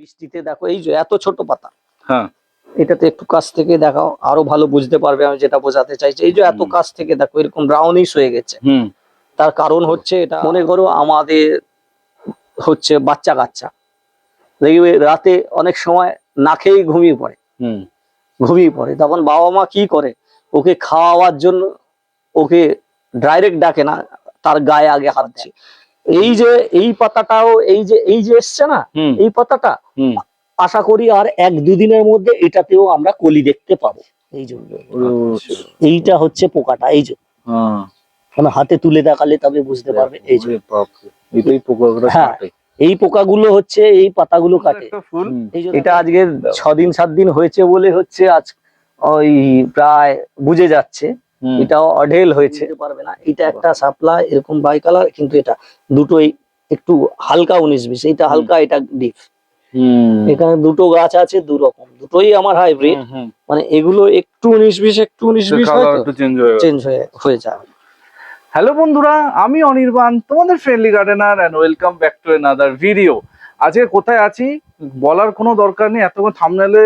বৃষ্টিতে দেখো এই যে এত ছোট পাতা। হ্যাঁ। এটাতে একটু কাছ থেকে দেখাও আরও ভালো বুঝতে পারবে আমি যেটা বোঝাতে চাইছি। এই যে এত কাছ থেকে দেখো এরকম ব্রাউনিশ হয়ে গেছে। হুম। তার কারণ হচ্ছে এটা মনে করো আমাদের হচ্ছে বাচ্চা কাচ্চা। দেখবে রাতে অনেক সময় না খেয়েই ঘুমিয়ে পড়ে। হুম। ঘুমিয়ে পড়ে। তখন বাবা মা কি করে? ওকে খাওয়াবার জন্য ওকে ডাইরেক্ট ডাকে না তার গায়ে আগে হাত দেয়। এই যে এই পাতাটাও এই যে এই যে এসছে না হুম। এই পাতাটা হুম। আশা করি আর এক দুদিনের মধ্যে এটাতেও আমরা কলি দেখতে পাবো। এই জন্য। এইটা হচ্ছে পোকাটা এই যে। হ্যাঁ। মানে হাতে তুলে দেখালে তবে বুঝতে পারবে এই যে। বাপরে, হ্যাঁ। এই পোকাগুলো হচ্ছে এই পাতাগুলো কাটে। এটা আজকে ছদিন সাত দিন হয়েছে বলে হচ্ছে আজ ওই প্রায় বুঝে যাচ্ছে। এটাও অঢেল হয়েছে। পারবে না। এটা একটা সাপ্লাই এরকম বাই কালার কিন্তু এটা দুটোই একটু হালকা উনিশ বিশ এটা হালকা এটা ডিপ এখানে দুটো গাছ আছে দু রকম দুটোই আমার হাইব্রিড। মানে এগুলো একটু উনিশ বিশ একটু উনিশ বিশ চেঞ্জ হয়ে হয়ে যায় হ্যালো বন্ধুরা আমি অনির্বাণ তোমাদের friendly gardener and welcome back to another video আজকে কোথায় আছি? বলার কোনো দরকার নেই এতক্ষণ থামনেলে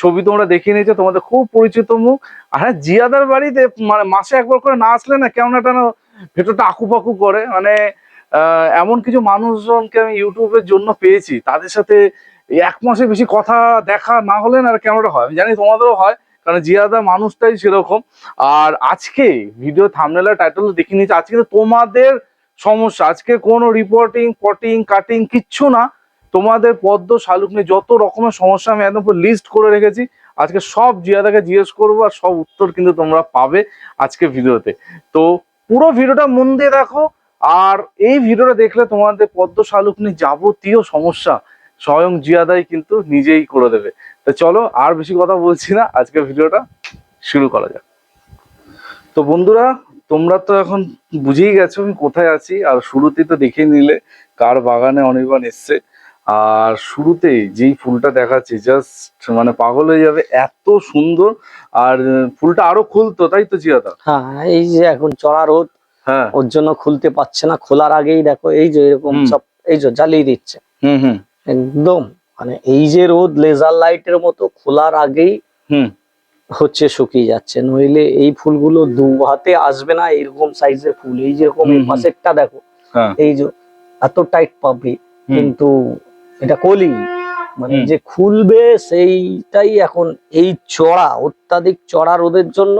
ছবি তোমরা দেখিয়ে নিয়েছো, তোমাদের খুব পরিচিত মুখ। আর হ্যাঁ জিয়াদার বাড়িতে মানে মাসে একবার করে না আসলে না কেমন একটা ভেতরটা আকুপাকু করে। মানে এমন কিছু মানুষজনকে আমি ইউটিউবের জন্য পেয়েছি। তাদের সাথে এক মাসের বেশি কথা দেখা না হলে না আর কেমনটা হয়? আমি জানি তোমাদেরও হয়, কারণ জিয়াদা মানুষটাই সেরকম। আর আজকে ভিডিও থামনেলার টাইটেল দেখে নিয়েছি। আজকে তোমাদের সমস্যা। আজকে কোনো রিপোর্টিং পটিং কাটিং কিচ্ছু না। তোমাদের পদ্ম শালুক নিয়ে যত রকমের সমস্যা আমি একদম লিস্ট করে রেখেছি। আজকে সব জিয়াদাকে জিজ্ঞেস করব আর সব উত্তর কিন্তু তোমরা পাবে আজকে ভিডিওতে। তো পুরো ভিডিওটা মন দিয়ে দেখো, আর এই ভিডিওটা দেখলে তোমাদের পদ্ম শালুক নিয়ে যাবতীয় সমস্যা স্বয়ং জিয়াদাই কিন্তু নিজেই করে দেবে। তো চলো আর বেশি কথা বলছি না, আজকে ভিডিওটা শুরু করা যাক। তো বন্ধুরা, তোমরা তো এখন বুঝেই গেছো আমি কোথায় আছি, আর শুরুতেই তো দেখে নিলে কার বাগানে অনির্বাণ এসছে। আর শুরুতেই যেই ফুলটা দেখাচ্ছি জাস্ট মানে পাগল হয়ে যাবে এত সুন্দর। আর ফুলটা আরও খুলতো তাই তো জিয়াদা? হ্যাঁ এই যে এখন চড়া রোদ হ্যাঁ। ওর জন্য খুলতে পারছে না খোলার আগেই দেখো এই যে এরকম সব এই যে জ্বালিয়ে দিচ্ছে। হুম হুম। একদম মানে এই যে রোদ লেজার লাইটের মতো খোলার আগেই হুম। হচ্ছে শুকিয়ে যাচ্ছে। নইলে এই ফুলগুলো দু হাতে আসবে না এরকম সাইজের ফুল। এই যেরকম। পাশেরটা দেখো হ্যাঁ। এই যে এত টাইট পাবি কিন্তু এটা কলি। মানে যে খুলবে সেইটাই এখন এই চড়া অত্যাধিক চড়া রোদের জন্য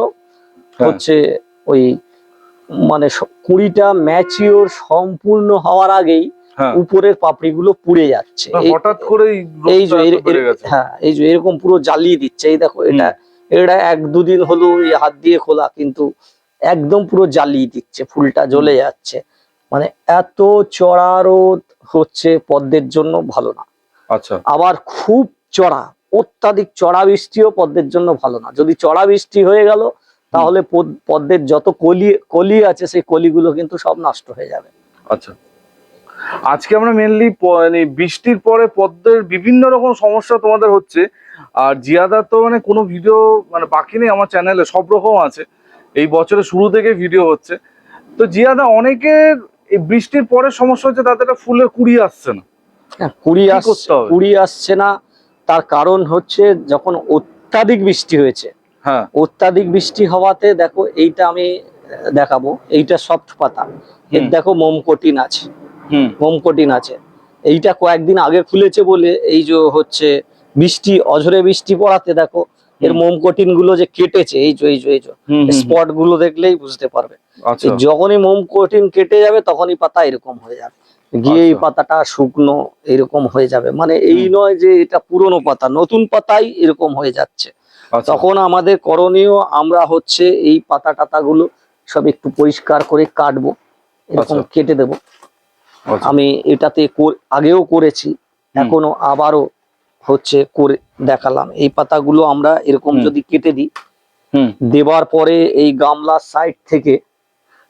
হ্যাঁ। হচ্ছে ওই মানে কুড়িটা ম্যাচিওর সম্পূর্ণ হওয়ার আগেই হ্যাঁ। উপরের পাপড়িগুলো পুড়ে যাচ্ছে। হঠাৎ করেই এই যে হ্যাঁ এই যে এরকম পুরো জ্বালিয়ে দিচ্ছে। এই দেখো এটা এটা এক দুদিন হলো এই হাত দিয়ে খোলা কিন্তু একদম পুরো জ্বালিয়ে দিচ্ছে ফুলটা জ্বলে যাচ্ছে। মানে এত চড়া রোদ হচ্ছে পদ্মের জন্য ভালো না। আচ্ছা। আবার খুব চড়া অত্যাধিক চড়া বৃষ্টিও পদ্মের জন্য ভালো না। যদি চড়া বৃষ্টি হয়ে গেল তাহলে পদ- পদ্মের যত কলি কলি আছে সেই কলিগুলো কিন্তু সব নষ্ট হয়ে যাবে। আচ্ছা। আজকে আমরা মেনলি মানে বৃষ্টির পরে পদ্মের বিভিন্ন রকম সমস্যা তোমাদের হচ্ছে। আর জিয়াদার তো মানে কোনো ভিডিও মানে বাকি নেই আমার চ্যানেলে সব রকম আছে। এই বছরের শুরু থেকে ভিডিও হচ্ছে। তো জিয়াদা অনেকের এই বৃষ্টির পরে সমস্যা হচ্ছে তাদের ফুলের কুড়ি আসছে না। কুড়ি আসছে কুড়ি আসছে না তার কারণ হচ্ছে যখন অত্যাধিক বৃষ্টি হয়েছে হ্যাঁ। অত্যাধিক বৃষ্টি হওয়াতে দেখো এইটা আমি দেখাবো এইটা সফট পাতা। এর। দেখো মোমকটিন আছে। হুম। মোমকটিন আছে। এইটা কয়েকদিন আগে খুলেছে বলে এই যে হচ্ছে বৃষ্টি অঝরে বৃষ্টি পড়াতে দেখো এর। মোমকটিনগুলো যে কেটেছে এই যে এই যে এই যে স্পটগুলো দেখলেই বুঝতে পারবে। আচ্ছা। এই কঠিন কেটে যাবে তখনই পাতা এরকম হয়ে যাবে। গিয়ে এই আচ্ছা। পাতাটা শুকনো এরকম হয়ে যাবে। মানে এই নয় যে এটা পুরনো পাতা নতুন পাতাই এরকম হয়ে যাচ্ছে। আচ্ছা। তখন আমাদের করণীয় আমরা হচ্ছে এই পাতা টাতাগুলো সব একটু পরিষ্কার করে কাটবো এরকম। কেটে দেব। আমি এটাতে আগেও করেছি এখনও আবারও হচ্ছে করে দেখালাম। এই পাতাগুলো আমরা এরকম যদি কেটে দিই হুম। দেবার পরে এই গামলার সাইড থেকে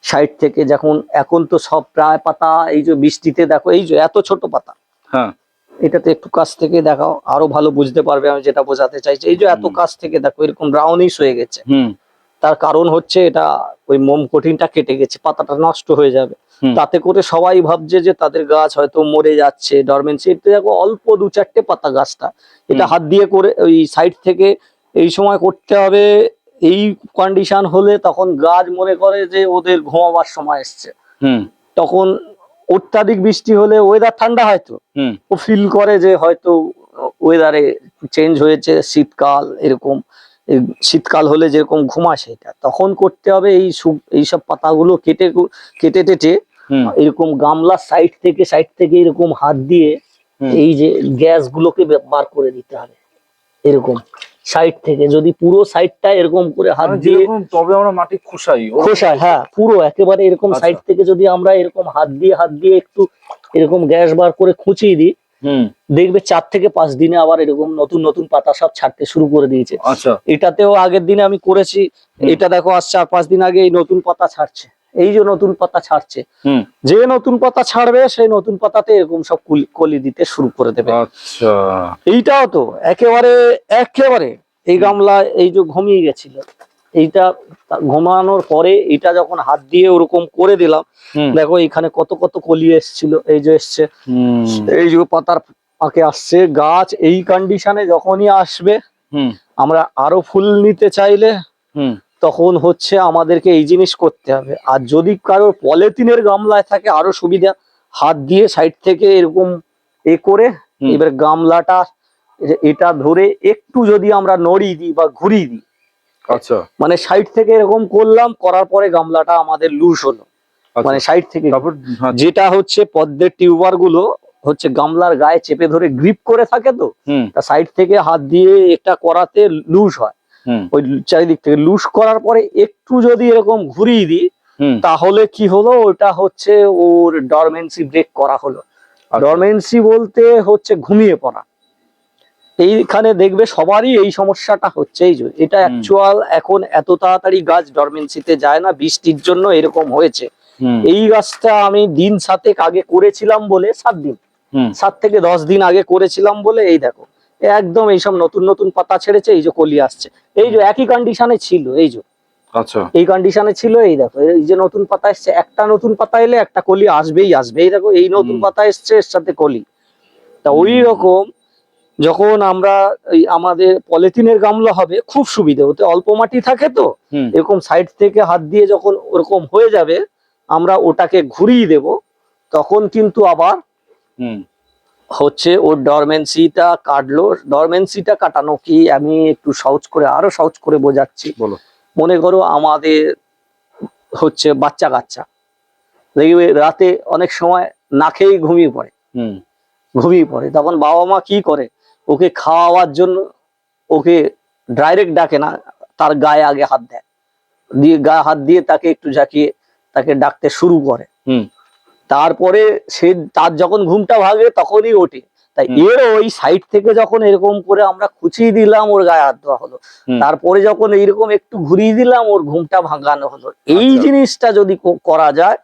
সাইড থেকে যখন এখন তো সব প্রায় পাতা এই যে বৃষ্টিতে দেখো এই যে এত ছোট পাতা। হ্যাঁ। এটাতে একটু কাছ থেকে দেখাও আরও ভালো বুঝতে পারবে আমি যেটা বোঝাতে চাইছি। এই যে এত কাছ থেকে দেখো এরকম ব্রাউনিশ হয়ে গেছে। হুম। তার কারণ হচ্ছে এটা ওই মোম কঠিনটা কেটে গেছে পাতাটা নষ্ট হয়ে যাবে। তাতে করে সবাই ভাবছে যে তাদের গাছ হয়তো মরে যাচ্ছে ডরমেন্সি দেখো অল্প দু চারটে পাতা গাছটা। এটা হাত দিয়ে করে ওই সাইড থেকে এই সময় করতে হবে এই কন্ডিশন হলে তখন গাছ মনে করে যে ওদের ঘুমাবার সময় এসছে। হুম। তখন অত্যাধিক বৃষ্টি হলে ওয়েদার ঠান্ডা হয়তো ও ফিল করে যে হয়তো ওয়েদারে চেঞ্জ হয়েছে শীতকাল এরকম শীতকাল হলে যেরকম ঘুমায় সেটা তখন করতে হবে এই এইসব পাতাগুলো কেটে কেটে টেটে এরকম গামলা সাইড থেকে সাইড থেকে এরকম হাত দিয়ে এই যে গ্যাস গুলোকে বার করে দিতে হবে। এরকম। সাইড থেকে যদি পুরো সাইডটা এরকম করে হাত মানে দিয়ে তবে আমরা মাটি খুশাই ও- খোসা হ্যাঁ পুরো একেবারে এরকম আচ্ছা। সাইড থেকে যদি আমরা এরকম হাত দিয়ে হাত দিয়ে একটু এরকম গ্যাস বার করে খুঁচিয়ে দিই হুম। দেখবে চার থেকে পাঁচ দিনে আবার এরকম নতুন নতুন পাতা সব ছাড়তে শুরু করে দিয়েছে। আচ্ছা। এটাতেও আগের দিনে আমি করেছি এটা দেখো আজ চার পাঁচ দিন আগে এই নতুন পাতা ছাড়ছে। এই যে নতুন পাতা ছাড়ছে হুম। যে নতুন পাতা ছাড়বে সেই নতুন পাতাতে এরকম সব কলি দিতে শুরু করে দেবে। আচ্ছা। এইটাও তো একেবারে একেবারে এই গামলা এই যে ঘুমিয়ে গেছিল এইটা ঘুমানোর পরে এটা যখন হাত দিয়ে ওরকম করে দিলাম দেখো এখানে কত কত কলি এসছিল এই যে এসছে। হুম। এই যে পাতার পাকে আসছে গাছ এই কন্ডিশনে যখনই আসবে হুম। আমরা আরও ফুল নিতে চাইলে হুম। তখন হচ্ছে আমাদেরকে এই জিনিস করতে হবে। আর যদি কারোর পলিথিনের গামলায় থাকে আরও সুবিধা হাত দিয়ে সাইড থেকে এরকম এ করে এবার গামলাটা এটা ধরে একটু যদি আমরা নড়িয়ে দিই বা ঘুরিয়ে দিই। আচ্ছা। মানে সাইড থেকে এরকম করলাম করার পরে গামলাটা আমাদের লুজ হলো। আচ্ছা। মানে সাইড থেকে হ্যাঁ, যেটা হচ্ছে পদ্মের টিউবারগুলো হচ্ছে গামলার গায়ে চেপে ধরে গ্রিপ করে থাকে তো সাইড থেকে হাত দিয়ে এটা করাতে লুজ হয়। ওই চারিদিক থেকে লুজ করার পরে একটু যদি এরকম ঘুরিয়ে দিই তাহলে কি হলো? ওটা হচ্ছে ওর ডরমেন্সি ব্রেক করা হলো। আচ্ছা। ডরমেন্সি বলতে হচ্ছে ঘুমিয়ে পড়া। এইখানে দেখবে সবারই এই সমস্যাটা হচ্ছে। এই যে এটা। অ্যাকচুয়াল এখন এত তাড়াতাড়ি গাছ ডরমেন্সিতে যায় না বৃষ্টির জন্য এরকম হয়েছে। এই গাছটা আমি দিন সাতেক আগে করেছিলাম বলে সাত দিন। সাত থেকে দশ দিন আগে করেছিলাম বলে এই দেখো। একদম এইসব নতুন নতুন পাতা ছেড়েছে এই যে কলি আসছে। এই যে একই কন্ডিশনে ছিল এই যে। আচ্ছা। এই কন্ডিশনে ছিল এই দেখো এই যে নতুন পাতা এসছে একটা নতুন পাতা এলে একটা কলি আসবেই আসবে। এই দেখো এই নতুন পাতা এসছে এর সাথে কলি। তা ওই রকম যখন আমরা এই আমাদের পলিথিনের গামলা হবে খুব সুবিধে ওতে অল্প মাটি থাকে তো এরকম সাইড থেকে হাত দিয়ে যখন ওরকম হয়ে যাবে আমরা ওটাকে ঘুরিয়ে দেব তখন কিন্তু আবার হুম। হচ্ছে ওর ডরমেন্সিটা কাটলো। ডরমেন্সিটা কাটানো কি আমি একটু সহজ করে আরও সহজ করে বোঝাচ্ছি। বলো। মনে করো আমাদের হচ্ছে বাচ্চা কাচ্চা দেখবে রাতে অনেক সময় না খেয়েই ঘুমিয়ে পড়ে। হুম। ঘুমিয়ে পড়ে। তখন বাবা মা কি করে? ওকে খাওয়াবার জন্য ওকে ডাইরেক্ট ডাকে না তার গায়ে আগে হাত দেয়। দিয়ে গায়ে হাত দিয়ে তাকে একটু ঝাঁকিয়ে তাকে ডাকতে শুরু করে। হুম। তারপরে সে তার যখন ঘুমটা ভাগে তখনই ওঠে। তাই এর ওই সাইড থেকে যখন এরকম করে আমরা খুচিয়ে দিলাম ওর গায়ে হাত ধোয়া হলো তারপরে যখন এইরকম একটু ঘুরিয়ে দিলাম ওর ঘুমটা ভাঙানো হলো। এই আচ্ছা। জিনিসটা যদি করা যায়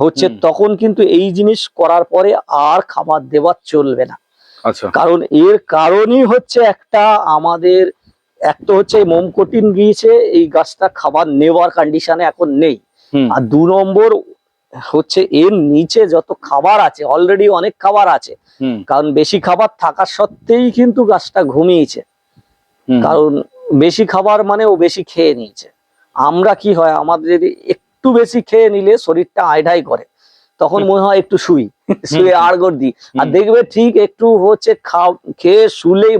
হচ্ছে তখন কিন্তু এই জিনিস করার পরে আর খাবার দেওয়া চলবে না। আচ্ছা। কারণ এর কারণই হচ্ছে একটা আমাদের এক তো হচ্ছে এই মোমকোটিন গিয়েছে এই গাছটা খাবার নেওয়ার কন্ডিশনে এখন নেই। আর দু নম্বর হচ্ছে এর নিচে যত খাবার আছে অলরেডি অনেক খাবার আছে। কারণ বেশি খাবার থাকা সত্ত্বেই কিন্তু গাছটা ঘুমিয়েছে। কারণ বেশি খাবার মানে ও বেশি খেয়ে নিয়েছে। আমরা কি হয় আমাদের যদি একটু বেশি খেয়ে নিলে শরীরটা আইঢাই করে তখন মনে হয় একটু শুই শুয়ে আর গড় দিই আর দেখবে ঠিক একটু হচ্ছে খাও খেয়ে শুলেই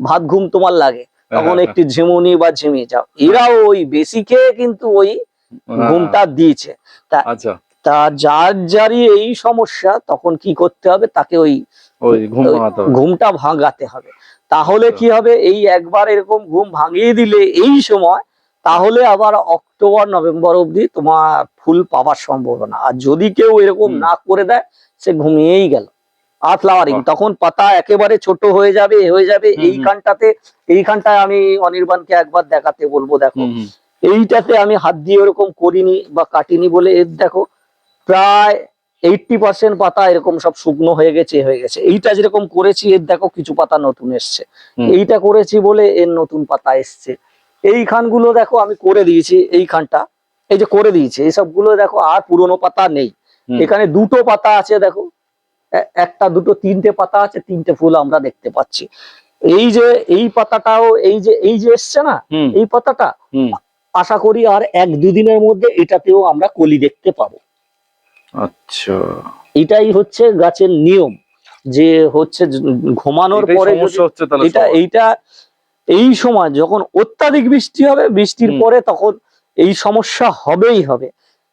ভাত ঘুম তোমার লাগে। তখন হ্যাঁ, একটু ঝিমুনি বা ঝিমিয়ে যাও। এরাও ওই বেশি খেয়ে কিন্তু ওই হ্যাঁ। ঘুমটা দিয়েছে। আচ্ছা। তা যার যারই এই সমস্যা তখন কি করতে হবে? তাকে ওই ঘুমটা ভাঙাতে হবে। তাহলে কি হবে? এই একবার এরকম ঘুম ভাঙিয়ে দিলে এই সময় তাহলে আবার অক্টোবর নভেম্বর অবধি তোমার ফুল পাওয়ার সম্ভাবনা। আর যদি কেউ এরকম না করে দেয় সে ঘুমিয়েই গেল। আর ফ্লাওয়ারিং তখন পাতা একেবারে ছোট হয়ে যাবে হয়ে যাবে। এইখানটাতে এইখানটায় আমি অনির্বাণকে একবার দেখাতে বলব দেখো। এইটাতে আমি হাত দিয়ে ওরকম করিনি বা কাটিনি বলে এর দেখো প্রায় এইটটি পার্সেন্ট পাতা এরকম সব শুকনো হয়ে গেছে হয়ে গেছে। এইটা যেরকম করেছি এর দেখো কিছু পাতা নতুন এসছে। এইটা করেছি বলে এর নতুন পাতা এসছে। এই খানগুলো দেখো আমি করে দিয়েছি এই খানটা এই যে করে দিয়েছি এইসবগুলো দেখো আর পুরনো পাতা নেই। এখানে দুটো পাতা আছে দেখো। একটা দুটো তিনটে পাতা আছে তিনটে ফুল আমরা দেখতে পাচ্ছি। এই যে এই পাতাটাও এই যে এই যে এসছে না এই পাতাটা আশা করি আর এক দুদিনের মধ্যে এটাতেও আমরা কলি দেখতে পাবো। আচ্ছা। এটাই হচ্ছে গাছের নিয়ম যে হচ্ছে ঘুমানোর পরে এটা এইটা এই সময় যখন অত্যাধিক বৃষ্টি হবে বৃষ্টির পরে তখন এই সমস্যা হবেই হবে।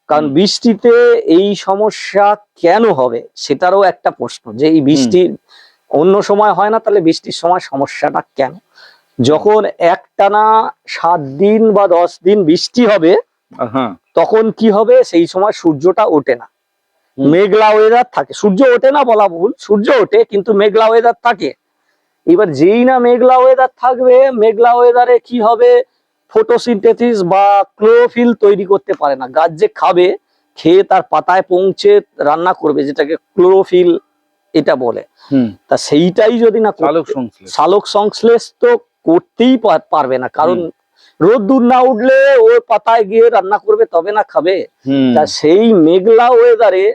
কারণ বৃষ্টিতে এই সমস্যা কেন হবে সেটারও একটা প্রশ্ন যে এই বৃষ্টি অন্য সময় হয় না তাহলে বৃষ্টির সময় সমস্যাটা কেন? যখন একটানা সাত দিন বা দশ দিন বৃষ্টি হবে তখন কি হবে? সেই সময় সূর্যটা ওঠে না। মেঘলা ওয়েদার থাকে। সূর্য ওঠে না বলা ভুল সূর্য ওঠে কিন্তু মেঘলা ওয়েদার থাকে। এবার যেই না মেঘলা ওয়েদার থাকবে মেঘলা ওয়েদারে কি হবে? ফটোসিনথেসিস বা ক্লোরোফিল তৈরি করতে পারে না। গাছ যে খাবে খেয়ে তার পাতায় পৌঁছে রান্না করবে যেটাকে ক্লোরোফিল এটা বলে। তা সেইটাই যদি না চালক সংশ্লেষ। সালোক সংশ্লেষ তো করতেই পারবে না। কারণ রোদ দূর না উঠলে ও পাতায় গিয়ে রান্না করবে তবে না খাবে। তা সেই মেঘলা ওয়েদারে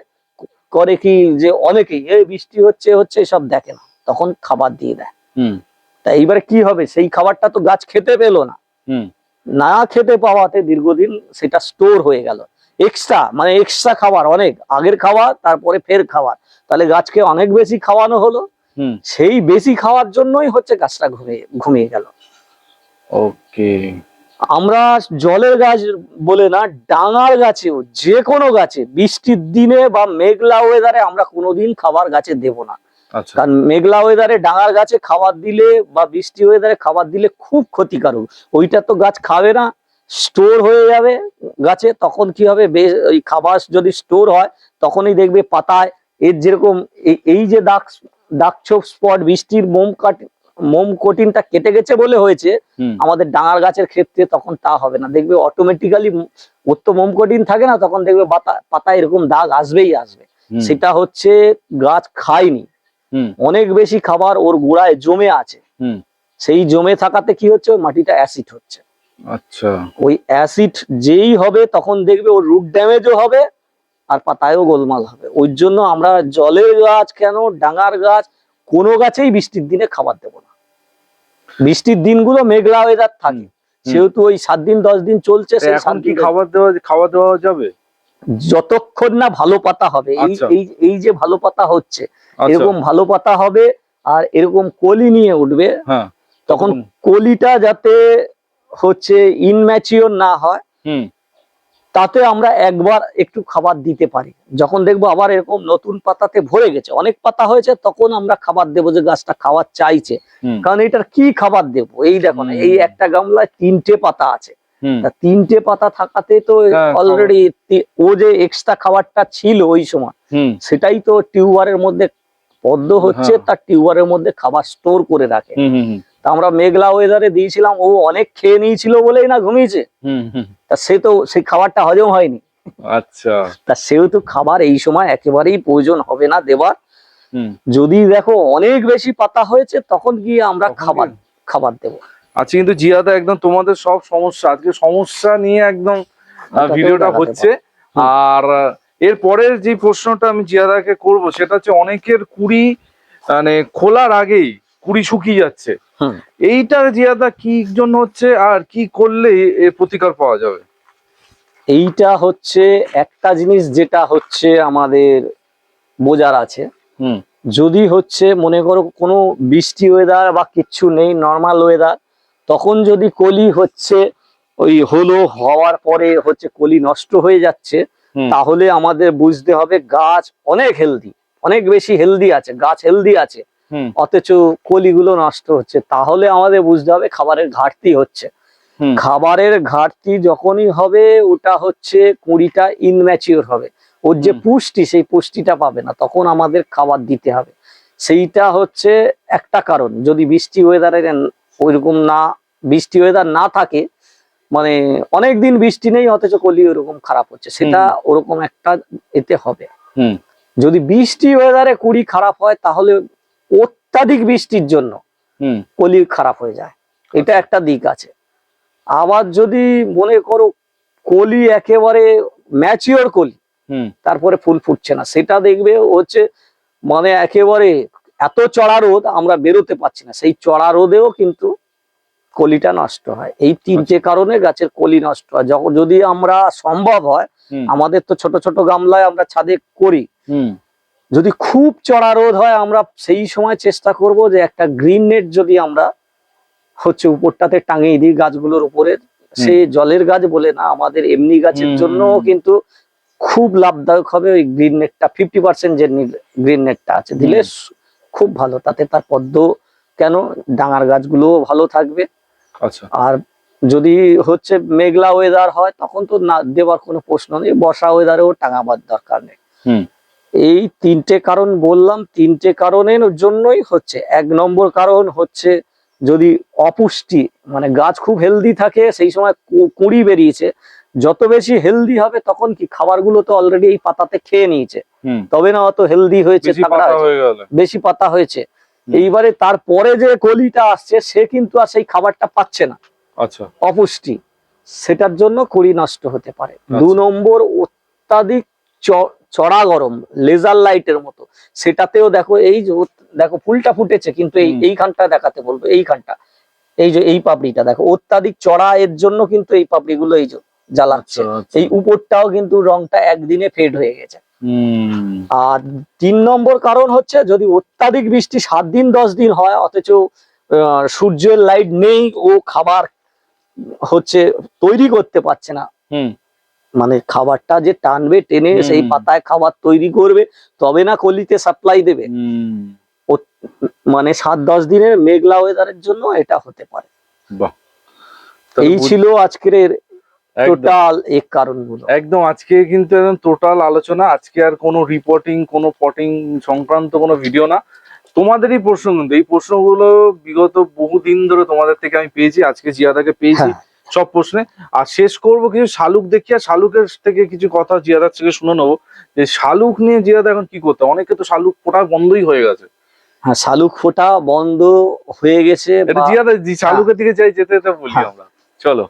করে কি যে অনেকেই এই বৃষ্টি হচ্ছে হচ্ছে সব দেখে না। তখন খাবার দিয়ে দেয়। তা এইবার কি হবে? সেই খাবারটা তো গাছ খেতে পেল না। না খেতে পাওয়াতে দীর্ঘদিন সেটা স্টোর হয়ে গেল। এক্সট্রা মানে এক্সট্রা খাবার অনেক। আগের খাবার তারপরে ফের খাবার। তাহলে গাছকে অনেক বেশি খাওয়ানো হলো। হুম। সেই বেশি খাওয়ার জন্যই হচ্ছে গাছটা ঘুমিয়ে ঘুমিয়ে গেল। ওকে। আমরা জলের গাছ বলে না ডাঙার গাছেও যে কোনো গাছে বৃষ্টির দিনে বা মেঘলা ওয়েদারে আমরা কোনোদিন খাবার গাছে দেব না। আচ্ছা। কারণ মেঘলা ওয়েদারে ডাঙার গাছে খাবার দিলে বা বৃষ্টি ওয়েদারে খাবার দিলে খুব ক্ষতিকারক। ওইটা তো গাছ খাবে না স্টোর হয়ে যাবে গাছে তখন কি হবে? ওই খাবার যদি স্টোর হয় তখনই দেখবে পাতায় এর যেরকম এই- এই যে দাগ দাগ ছোপ স্পট বৃষ্টির মোম কাট মোম কোটিনটা কেটে গেছে বলে হয়েছে আমাদের ডাঙার গাছের ক্ষেত্রে তখন তা হবে না। দেখবে অটোমেটিক্যালি ওর তো মোম কোটিন থাকে না তখন দেখবে পাতা এরকম দাগ আসবেই আসবে। সেটা হচ্ছে গাছ খায়নি। অনেক বেশি খাবার ওর গোড়ায় জমে আছে। সেই জমে থাকাতে কি হচ্ছে? ওই মাটিটা অ্যাসিড হচ্ছে। আচ্ছা। ওই অ্যাসিড যেই হবে তখন দেখবে ওর রুট ড্যামেজও হবে আর পাতায়ও গোলমাল হবে। ওই জন্য আমরা জলের গাছ কেন ডাঙার গাছ কোনো গাছেই বৃষ্টির দিনে খাবার দেবো না। বৃষ্টির দিনগুলো মেঘলা ওয়েদার থাকে। সেহেতু ওই সাত দিন দশ দিন চলছে তা এখন কি খাবার দেওয়া খাওয়া দেওয়া যাবে? যতক্ষণ না ভালো পাতা হবে এই আচ্ছা। এই এই যে ভালো পাতা হচ্ছে আচ্ছা। এরকম ভালো পাতা হবে আর এরকম কলি নিয়ে উঠবে হ্যাঁ। তখন কলিটা যাতে হচ্ছে ইনম্যাচিওর না হয় হুম। তাতে আমরা একবার একটু খাবার দিতে পারি। যখন দেখব আবার এরকম নতুন পাতাতে ভরে গেছে অনেক পাতা হয়েছে তখন আমরা খাবার দেবো যে গাছটা খাবার চাইছে। কারণ এটার কি খাবার দেবো? এই দেখো না এই একটা গামলায় তিনটে পাতা আছে। তিনটে পাতা থাকাতে তো হ্যাঁ, অলরেডি ও যে এক্সট্রা খাবারটা ছিল ওই সময় হুম। সেটাই তো টিউবারের মধ্যে পদ্ম হচ্ছে হ্যাঁ। তার টিউবারের মধ্যে খাবার স্টোর করে রাখে। তা আমরা মেঘলা ওয়েদারে দিয়েছিলাম ও অনেক খেয়ে নিয়েছিল বলেই না ঘুমিয়েছে। হুম হুম। তা সে তো সেই খাবারটা হজম হয়নি। আচ্ছা। তা সেহেতু খাবার এই সময় একেবারেই প্রয়োজন হবে না দেবার। হুম। যদি দেখো অনেক বেশি পাতা হয়েছে তখন গিয়ে আমরা খাবার খাবার দেবো। আজকে কিন্তু জিয়াদা একদম তোমাদের সব সমস্যা। আজকে সমস্যা নিয়ে একদম ভিডিওটা হচ্ছে। আর এর পরের যে প্রশ্নটা আমি জিয়াদাকে করব সেটা হচ্ছে অনেকের কুড়ি মানে খোলার আগেই কুড়ি শুকিয়ে যাচ্ছে। হুম। এইটা জিয়াদা কি জন্য হচ্ছে? আর কি করলে এর প্রতিকার পাওয়া যাবে? এইটা হচ্ছে একটা জিনিস যেটা হচ্ছে আমাদের বোঝার আছে। যদি হচ্ছে মনে করো কোনো বৃষ্টি ওয়েদার বা কিচ্ছু নেই নর্মাল ওয়েদার তখন যদি কলি হচ্ছে ওই হলো হওয়ার পরে হচ্ছে কলি নষ্ট হয়ে যাচ্ছে তাহলে আমাদের বুঝতে হবে গাছ অনেক হেলদি অনেক বেশি হেলদি আছে গাছ হেলদি আছে। অথচ কলিগুলো নষ্ট হচ্ছে। তাহলে আমাদের বুঝতে হবে খাবারের ঘাটতি হচ্ছে। খাবারের ঘাটতি যখনই হবে ওটা হচ্ছে কুড়িটা ইনম্যাচিওর হবে। ওর যে পুষ্টি সেই পুষ্টিটা পাবে না। তখন আমাদের খাবার দিতে হবে। সেইটা হচ্ছে একটা কারণ। যদি বৃষ্টি ওয়েদারের ওইরকম না বৃষ্টি ওয়েদার না থাকে মানে অনেক দিন বৃষ্টি নেই অথচ কলি ওরকম খারাপ হচ্ছে। সেটা ওরকম একটা এতে হবে। হুম। যদি বৃষ্টি ওয়েদারে কুড়ি খারাপ হয় তাহলে অত্যাধিক বৃষ্টির জন্য কলি খারাপ হয়ে যায়। এটা একটা দিক আছে। আবার যদি মনে করো কলি একেবারে ম্যাচিওর কলি তারপরে ফুল ফুটছে না। সেটা দেখবে হচ্ছে মানে একেবারে এত চড়া রোদ আমরা বেরোতে পারছি না। সেই চড়া রোদেও কিন্তু কলিটা নষ্ট হয়। এই তিনটে কারণে গাছের কলি নষ্ট হয়। যখন যদি আমরা সম্ভব হয় আমাদের তো ছোট ছোট গামলায় আমরা ছাদে করি হুম। যদি খুব চড়া রোদ হয় আমরা সেই সময় চেষ্টা করব যে একটা গ্রিন নেট যদি আমরা হচ্ছে উপরটাতে টাঙিয়ে দিই গাছগুলোর উপরে। সে জলের গাছ বলে না আমাদের এমনি গাছের জন্য। কিন্তু খুব লাভদায়ক হবে ওই গ্রিন নেটটা ফিফটি পার্সেন্ট যে গ্রিন নেটটা আছে। দিলে খুব ভালো তাতে তার পদ্ম কেন ডাঙার গাছগুলোও ভালো থাকবে। আচ্ছা। আর যদি হচ্ছে মেঘলা ওয়েদার হয় তখন তো না দেওয়ার কোনো প্রশ্ন নেই বর্ষা ওয়েদারেও টাঙাবার দরকার নেই। হুম। এই তিনটে কারণ বললাম তিনটে কারণের জন্যই হচ্ছে। এক নম্বর কারণ হচ্ছে যদি অপুষ্টি মানে গাছ খুব হেলদি থাকে সেই সময় কুঁড়ি বেরিয়েছে। যত বেশি হেলদি হবে তখন কি খাবারগুলো তো অলরেডি এই পাতাতে খেয়ে নিয়েছে। তবে না অত হেলদি হয়েছে বেশি পাতা হয়েছে, হয়ে। এইবারে তারপরে যে কলিটা আসছে সে কিন্তু আর সেই খাবারটা পাচ্ছে না। আচ্ছা। অপুষ্টি সেটার জন্য কুড়ি নষ্ট হতে পারে। আচ্ছা। দু নম্বর অত্যাধিক চ- চড়া গরম লেজার লাইটের মতো। সেটাতেও দেখো এই যে দেখো ফুলটা ফুটেছে কিন্তু এই। এইখানটা দেখাতে বলব এইখানটা এই যে এই পাপড়িটা দেখো অত্যাধিক চড়া এর জন্য কিন্তু এই পাপড়িগুলো এই যে জ্বালাচ্ছে। আচ্ছা আচ্ছা। এই উপরটাও কিন্তু রংটা একদিনে ফেড হয়ে গেছে। হুম। আর তিন নম্বর কারণ হচ্ছে যদি অত্যাধিক বৃষ্টি সাত দিন দশ দিন হয় অথচ আহ, সূর্যের লাইট নেই ও খাবার হচ্ছে তৈরি করতে পারছে না। হুম। মানে খাবারটা যে টানবে টেনে সেই পাতায় খাবার তৈরি করবে তবে না কলিতে সাপ্লাই দেবে। মানে সাত দশ দিনের মেঘলা ওয়েদারের জন্য এটা হতে পারে। বাহ। এই ছিল আজকের। টোটাল এক কারণগুলো। একদম আজকে কিন্তু একদম টোটাল আলোচনা। আজকে আর কোনো রিপোর্টিং কোনো পটিং সংক্রান্ত কোনো ভিডিও না। তোমাদেরই প্রশ্ন কিন্তু এই প্রশ্নগুলো বিগত বহুদিন ধরে তোমাদের থেকে আমি পেয়েছি আজকে জিয়াদাকে পেয়েছি। হ্যাঁ। সব প্রশ্নে। আর শেষ করব কিছু শালুক দেখি আর শালুকের থেকে কিছু কথা জিয়াদার থেকে শুনে নেব। যে শালুক নিয়ে জিয়াদা এখন কি করতে? অনেকে তো শালুক ফোটা বন্ধই হয়ে গেছে। হ্যাঁ শালুক ফোটা বন্ধ হয়ে গেছে জিয়াদা শালুকের দিকে যাই যেতে যেতে বলি হ্যাঁ। আমরা। চলো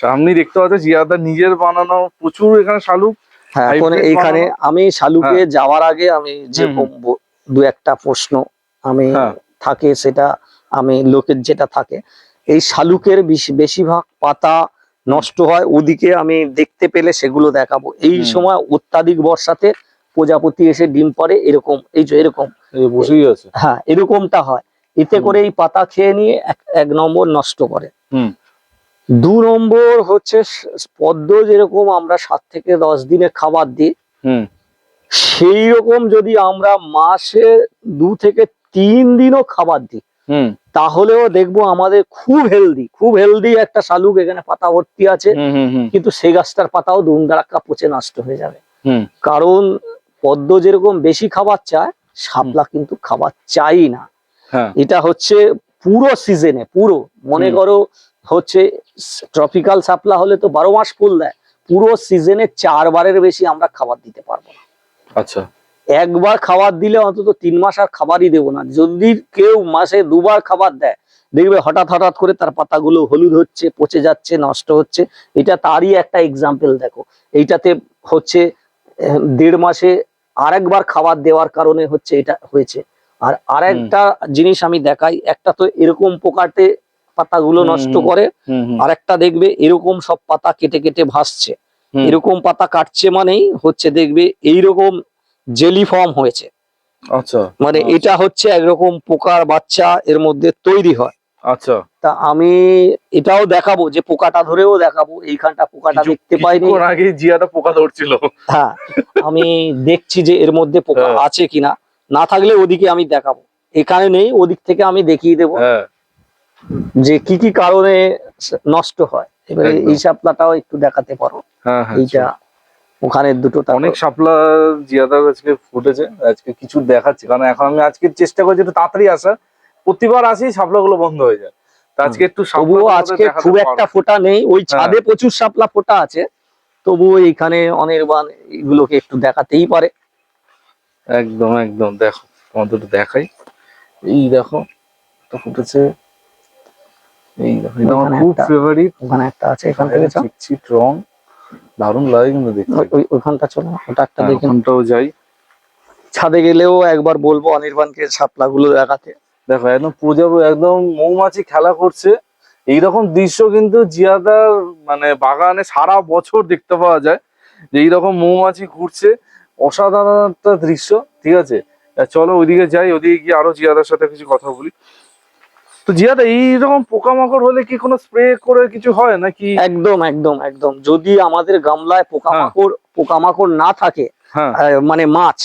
সামনে দেখতে পাচ্ছ জিয়াদা নিজের বানানো প্রচুর এখানে শালুক। হ্যাঁ এখন এইখানে হ্যাঁ। আমি শালুকে যাওয়ার আগে আমি যে দু একটা প্রশ্ন আমি হ্যাঁ। থাকে সেটা আমি লোকের যেটা থাকে। এই শালুকের বেশি- বেশিরভাগ পাতা নষ্ট হয়। ওদিকে আমি দেখতে পেলে সেগুলো দেখাবো। এই সময় অত্যাধিক বর্ষাতে প্রজাপতি এসে ডিম পারে এরকম এই যে এরকম। বসেই আছে। হ্যাঁ এরকমটা হয়। এতে করে এই পাতা খেয়ে নিয়ে এক- নম্বর নষ্ট করে। হুম। দু নম্বর হচ্ছে পদ্ম যেরকম আমরা সাত থেকে দশ দিনে খাবার দিই হুম। সেই রকম যদি আমরা মাসে দু থেকে তিন দিনও খাবার দিই হুম। তাহলেও দেখব আমাদের খুব হেলদি খুব হেলদি একটা শালুক এখানে পাতা ভর্তি আছে। কিন্তু সেই গাছটার পাতাও দুমদারাক্কা পচে নষ্ট হয়ে যাবে। কারণ পদ্ম যেরকম বেশি খাবার চায় শাপলা কিন্তু খাবার চাই না। হ্যাঁ। এটা হচ্ছে পুরো সিজনে পুরো। মনে করো হচ্ছে ট্রপিক্যাল শাপলা হলে তো বারো মাস ফুল দেয়। পুরো সিজনে চারবারের বেশি আমরা খাবার দিতে পারব না। আচ্ছা। একবার খাবার দিলে অন্তত তিন মাস আর খাবারই দেবো না। যদি কেউ মাসে দুবার খাবার দেয় দেখবে হঠাৎ হঠাৎ করে তার পাতাগুলো হলুদ হচ্ছে পচে যাচ্ছে নষ্ট হচ্ছে। এটা তারই একটা এক্সাম্পল দেখো। এইটাতে হচ্ছে দেড় মাসে আরেকবার খাবার দেওয়ার কারণে হচ্ছে এটা হয়েছে। আর আরেকটা জিনিস আমি দেখাই একটা তো এরকম পোকাতে পাতাগুলো নষ্ট করে আরেকটা দেখবে এরকম সব পাতা কেটে কেটে ভাসছে। এরকম পাতা কাটছে মানেই হচ্ছে দেখবে এইরকম জেলি ফর্ম হয়েছে। আচ্ছা। মানে আচ্ছা। এটা হচ্ছে একরকম পোকার বাচ্চা এর মধ্যে তৈরি হয়। আচ্ছা। তা আমি এটাও দেখাবো যে পোকাটা ধরেও দেখাবো এইখানটা পোকাটা দেখতে পাইনি। আগে জিয়াটা পোকা ধরছিল। হ্যাঁ আমি দেখছি যে এর মধ্যে পোকা হ্যাঁ। আছে কিনা। না থাকলে ওদিকে আমি দেখাবো। এখানে নেই ওদিক থেকে আমি দেখিয়ে দেবো হ্যাঁ। যে কি কি কারণে নষ্ট হয়। এবারে। এই শাপলাটাও একটু দেখাতে পারো। হ্যাঁ এইটা ওখানে দুটো অনেক শাপলা জিয়াদার আজকে ফুটেছে আজকে কিছু দেখাচ্ছি। কারণ এখন আমি আজকে চেষ্টা করছি একটু তাড়াতাড়ি আসা প্রতিবার আসি শাপলাগুলো বন্ধ হয়ে যায়। তা আজকে একটু তবুও আজকে খুব একটা ফোটা নেই। ওই হ্যাঁ। ছাদে প্রচুর শাপলা ফোটা আছে। তবুও এখানে অনির্বাণ এগুলোকে একটু দেখাতেই পারে। একদম একদম। দেখো তোমাদের দেখাই। এই দেখো এটা ফুটেছে। এই দেখো খুব ফেভারিট ওখানে একটা আছে এখান থেকে। রং। দারুণ লাগে কিন্তু দেখতে। ওই- ওই ওইখানটা চলো ওটা একটা হ্যাঁ, দেখে ওখানটাও যাই। ছাদে গেলেও একবার বলব অনির্বাণকে শাপলা গুলো দেখাতে। দেখো একদম পূজাবো একদম মৌমাছি খেলা করছে। এইরকম দৃশ্য কিন্তু জিয়াদার মানে বাগানে সারা বছর দেখতে পাওয়া যায় যে এইরকম মৌমাছি ঘুরছে। অসাধারণ একটা দৃশ্য ঠিক আছে? চলো ওইদিকে যাই ওদিকে গিয়ে আরও জিয়াদার সাথে কিছু কথা বলি। তো জিয়াদা এইরকম পোকামাকড় হলে কি কোনো স্প্রে করে কিছু হয় নাকি? একদম একদম একদম। যদি আমাদের গামলায় পোকামাকড় পোকামাকড় না থাকে হ্যাঁ। মানে মাছ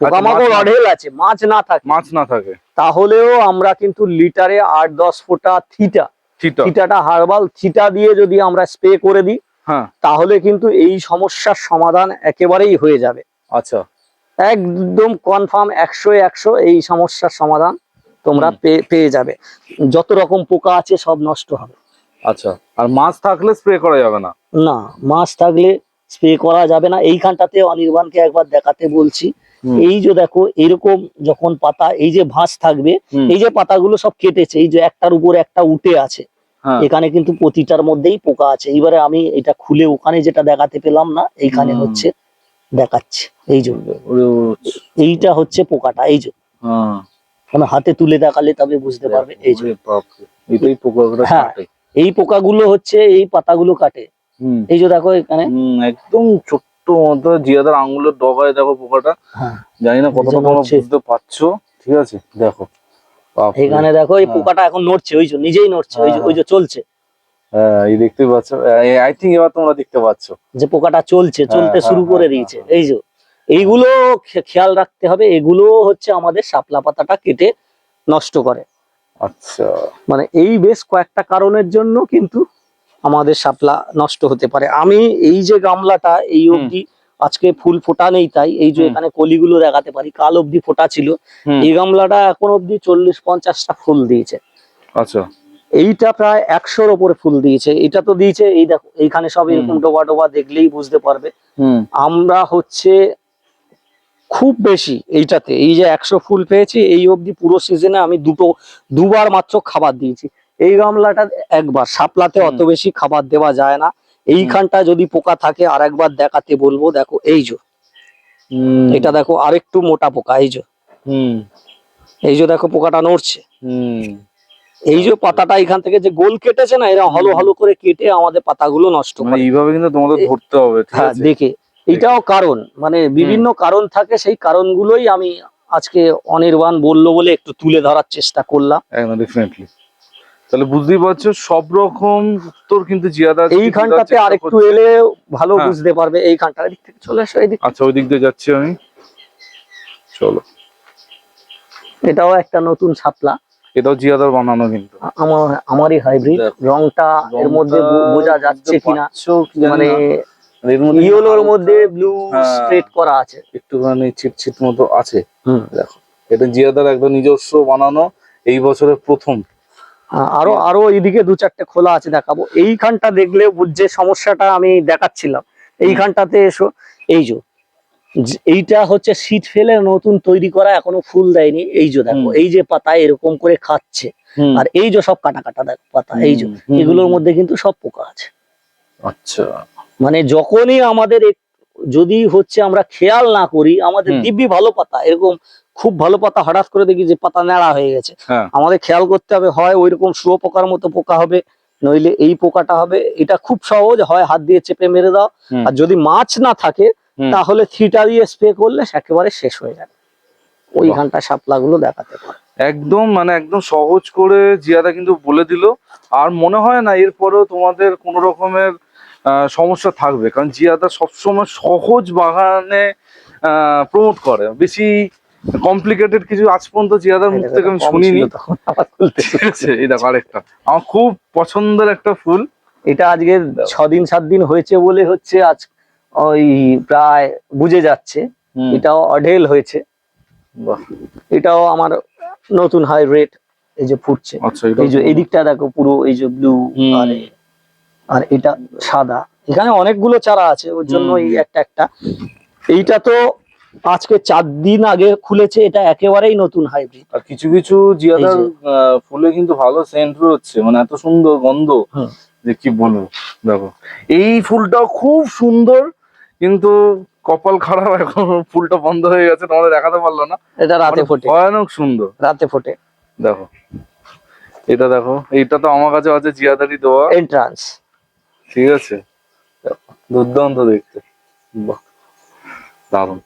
পোকামাকড় মাছ না- অঢেল আছে মাছ না থাকে মাছ না থাকে। তাহলেও আমরা কিন্তু লিটারে আট দশ ফোঁটা থিটা থিটাটা হার্বাল থিটা দিয়ে যদি আমরা স্প্রে করে দিই হ্যাঁ। তাহলে কিন্তু এই সমস্যার সমাধান একেবারেই হয়ে যাবে। আচ্ছা। একদম কনফার্ম একশো একশো এই সমস্যার সমাধান। তোমরা পেয়ে- যাবে। যত রকম পোকা আছে সব নষ্ট হবে। আচ্ছা আর মাছ থাকলে স্প্রে করা যাবে না? না মাছ থাকলে স্প্রে করা যাবে না। এইখানটাতে অনির্বাণকে একবার দেখাতে বলছি। এই যে দেখো এরকম যখন পাতা এই যে ভাঁজ থাকবে এই যে পাতাগুলো সব কেটেছে এই যে একটার উপর একটা উঠে আছে হ্যাঁ। এখানে কিন্তু প্রতিটার মধ্যেই পোকা আছে। এবারে আমি এটা খুলে ওখানে যেটা দেখাতে পেলাম না এইখানে হচ্ছে দেখাচ্ছে। এই যে ওরে ওরে, এইটা হচ্ছে পোকাটা এই যে। হ্যাঁ। মানে হাতে তুলে দেখালে তবে বুঝতে পারবে এই যে এই পোকাগুলো হ্যাঁ। কাটে। এই পোকাগুলো হচ্ছে এই পাতাগুলো কাটে। এই যে দেখো এখানে। একদম ছোট্ট মতো জিয়াদার আঙুলের ডগায় দেখো পোকাটা। হ্যাঁ। জানি না কতটা তোমরা বুঝতে পারছ ঠিক আছে? দেখো। এখানে দেখো এই হ্যাঁ। পোকাটা এখন নড়ছে ওই যে নিজেই নড়ছে ওই যে হ্যাঁ, ওই যে চলছে। হ্যাঁ এই দেখতে পাচ্ছ আই থিঙ্ক এবার তোমরা দেখতে পাচ্ছ। যে পোকাটা চলছে চলতে হ্যাঁ, শুরু হ্যাঁ, করে হ্যাঁ, দিয়েছে হ্যাঁ। এই যে। এইগুলো খেয়াল রাখতে হবে এগুলো হচ্ছে আমাদের শাপলা পাতাটা কেটে নষ্ট করে। আচ্ছা। মানে এই বেশ কয়েকটা কারণের জন্য কিন্তু আমাদের শাপলা নষ্ট হতে পারে। আমি এই যে গামলাটা এই। অবধি আজকে ফুল ফোটা নেই তাই এই যে এখানে কলিগুলো দেখাতে পারি কাল অবধি ফোটা ছিল। এই গামলাটা এখন অবধি চল্লিশ পঞ্চাশটা ফুল দিয়েছে। আচ্ছা। এইটা প্রায় একশোর ওপরে ফুল দিয়েছে। এটা তো দিয়েছে এই দেখো এইখানে সব এরকম ডোবা ডোবা দেখলেই বুঝতে পারবে। আমরা হচ্ছে খুব বেশি এইটাতে। এই যে একশো ফুল পেয়েছি এই অবধি পুরো সিজনে আমি দুটো দুবার মাত্র খাবার দিয়েছি। এই গামলাটা একবার শাপলাতে হুম। অত বেশি খাবার দেওয়া যায় না। এইখানটা যদি পোকা থাকে আর একবার দেখাতে বলব দেখো এই যে। এটা দেখো আরেকটু মোটা পোকা এই যে। হুম। এই যে দেখো পোকাটা নড়ছে। হুম। এই যে পাতাটা এখান থেকে যে গোল কেটেছে না এরা হলো হলো করে কেটে আমাদের পাতাগুলো নষ্ট মানে করে। এইভাবে কিন্তু তোমাদের ধরতে হবে হ্যাঁ দেখে এটাও কারণ মানে বিভিন্ন কারণ থাকে সেই কারণগুলোই আমি আজকে অনির্বাণ বলল বলে একটু তুলে ধরার চেষ্টা করলাম। একদম ডেফিনেটলি তাহলে বুঝতেই পারছ সব রকম উত্তর কিন্তু জিয়াদা এইখানটাতে আরেকটু এলে ভালো হ্যাঁ। বুঝতে পারবে এইখানটা এদিক থেকে চলে আসো এদিক আচ্ছা ওই দিক দিয়ে যাচ্ছি আমি। চলো। এটাও একটা নতুন ছাপলা এটাও জিয়াদার বানানো কিন্তু। আমার আমারই হাইব্রিড। রংটা এর মধ্যে বোঝা যাচ্ছে কিনা। মানে। আর ইয়েলোর মধ্যে ব্লু হ্যাঁ। স্ট্রেট করা আছে। একটুখানি ছিট ছিট মতো আছে। দেখো এটা জিয়াদার একদম নিজস্ব বানানো এই বছরের প্রথম। আরও আরও এইদিকে দু চারটে খোলা আছে দেখাবো। এইখানটা দেখলে যে সমস্যাটা আমি দেখাচ্ছিলাম এইখানটাতে এসো। এই যে এইটা হচ্ছে শীত ফেলে নতুন তৈরি করা এখনও ফুল দেয়নি। এই যে দেখো এই যে পাতা এরকম করে খাচ্ছে। আর এই যে সব কাটা কাটা দেখো পাতা এই যে এগুলোর মধ্যে কিন্তু সব পোকা আছে। আচ্ছা। মানে যখনই আমাদের যদি হচ্ছে আমরা খেয়াল না করি আমাদের দিব্যি ভালো পাতা এরকম খুব ভালো পাতা হঠাৎ করে দেখি যে পাতা ন্যাড়া হয়ে গেছে। হ্যাঁ। আমাদের খেয়াল করতে হবে হয় ওইরকম শুয়ো পোকার মতো পোকা হবে নইলে এই পোকাটা হবে। এটা খুব সহজ হয় হাত দিয়ে চেপে মেরে দাও। আর যদি মাছ না থাকে তাহলে থ্রিটা দিয়ে স্প্রে করলে একেবারে শেষ হয়ে যাবে। ওইখানটা শাপলাগুলো দেখাতে পারে। একদম মানে একদম সহজ করে জিয়াদা কিন্তু বলে দিল। আর মনে হয় না এরপরেও তোমাদের কোনো রকমের সমস্যা থাকবে। কারণ জিয়াদা সবসময় সহজ বাগানে প্রমোট করে। বেশি কমপ্লিকেটেড কিছু আজ পর্যন্ত জিয়াদার মুখ থেকে আমি শুনিনি। এই দেখো আরেকটা। আমার খুব পছন্দের একটা ফুল। এটা আজকে ছদিন সাত দিন হয়েছে বলে হচ্ছে আজ ওই প্রায় বুঝে যাচ্ছে। এটাও অঢেল হয়েছে। বাহ, এটাও আমার নতুন হাই রেট এই যে ফুটছে। আচ্ছা এই যে এদিকটা দেখো পুরো এই যে ব্লু। আর আর এটা সাদা। এখানে অনেকগুলো চারা আছে ওর জন্য এই একটা একটা। এইটা তো আজকে চার দিন আগে খুলেছে এটা একেবারেই নতুন হাইব্রিড আর কিছু কিছু জিয়াদার ফুলে কিন্তু ভালো সেন্ট হচ্ছে মানে এত সুন্দর গন্ধ। যে কি বলব? দেখো এই ফুলটাও খুব সুন্দর কিন্তু কপাল খারাপ এখন ফুলটা বন্ধ হয়ে গেছে তোমাদের দেখাতে পারল না। এটা রাতে মানে ফোটে। ভয়ানক সুন্দর। রাতে ফোটে। দেখো এটা দেখো এইটা তো আমার কাছে আছে জিয়াদারি দেওয়া। এন্ট্রান্স ঠিক আছে। দুর্দান্ত দেখতে। বাহ দারুণ।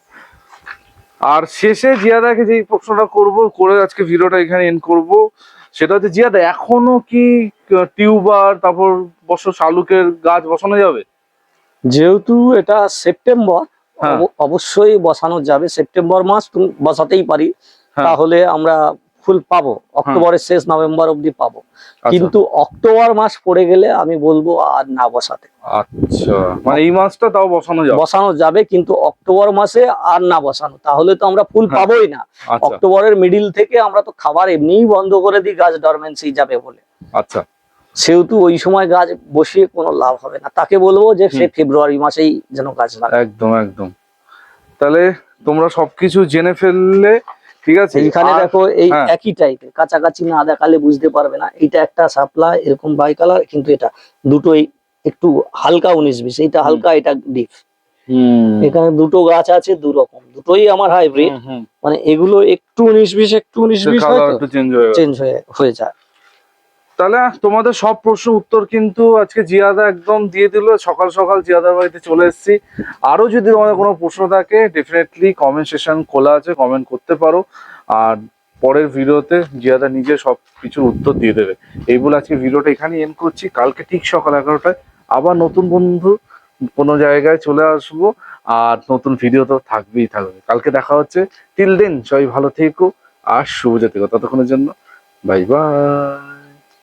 আর শেষে জিয়াদাকে যে প্রশ্নটা করব করে আজকে ভিডিওটা এখানে এন্ড করব সেটা হচ্ছে জিয়াদা এখনও কি টিউবার তারপর বছর শালুকের গাছ বসানো যাবে? যেহেতু এটা সেপ্টেম্বর হ্যাঁ। অব- অবশ্যই বসানো যাবে। সেপ্টেম্বর মাস বসাতেই পারি। হ্যাঁ। তাহলে আমরা ফুল পাবো অক্টোবরের শেষ নভেম্বর অব্দি পাবো। আচ্ছা। কিন্তু অক্টোবর মাস পড়ে গেলে আমি বলব আর না বসাতে। আচ্ছা মানে এই মাসটা তাও বসানো যাবে? বসানো যাবে কিন্তু অক্টোবর মাসে আর না বসানো। তাহলে তো আমরা ফুল হ্যাঁ। পাবোই না। আচ্ছা। অক্টোবরের মিডিল থেকে আমরা তো খাবার এমনিই বন্ধ করে দিই গাছ ডরমেন্সি যাবে বলে। আচ্ছা। সেহেতু ওই সময় গাছ বসিয়ে কোনো লাভ হবে না। তাকে বলব যে সে ফেব্রুয়ারি মাসেই যেন গাছ লাগায়। একদম একদম। তাহলে তোমরা সবকিছু জেনে ফেললে ঠিক আছে? এইখানে দেখো এই হ্যাঁ। একই টাইপের কাছাকাছি না দেখালে বুঝতে পারবে না। এটা একটা সাপ্লাই এরকম বাই কালার কিন্তু এটা দুটোই একটু হালকা উনিশ বিশ। এইটা হালকা এটা ডিপ। এখানে দুটো গাছ আছে দু রকম দুটোই আমার হাইব্রিড। মানে এগুলো একটু উনিশ বিশ একটু উনিশ বিশ চেঞ্জ চেঞ্জ হয়ে যায়। তাহলে তোমাদের সব প্রশ্ন উত্তর কিন্তু আজকে জিয়াদা একদম দিয়ে দিল। সকাল সকাল জিয়াদার বাড়িতে চলে এসেছি। আরও যদি তোমাদের কোনো প্রশ্ন থাকে ডেফিনেটলি কমেন্ট সেশন খোলা আছে কমেন্ট করতে পারো। আর পরের ভিডিওতে জিয়াদা নিজে সব কিছুর উত্তর দিয়ে দেবে। এই বলে আজকে ভিডিওটা এখানে এন্ড করছি। কালকে ঠিক সকাল এগারোটায় আবার নতুন বন্ধু কোনো জায়গায় চলে আসব। আর নতুন ভিডিও তো থাকবেই থাকবে। কালকে দেখা হচ্ছে। টিল দেন সবাই ভালো থেকো আর শুভ থেকো ততক্ষণের জন্য বাই বাই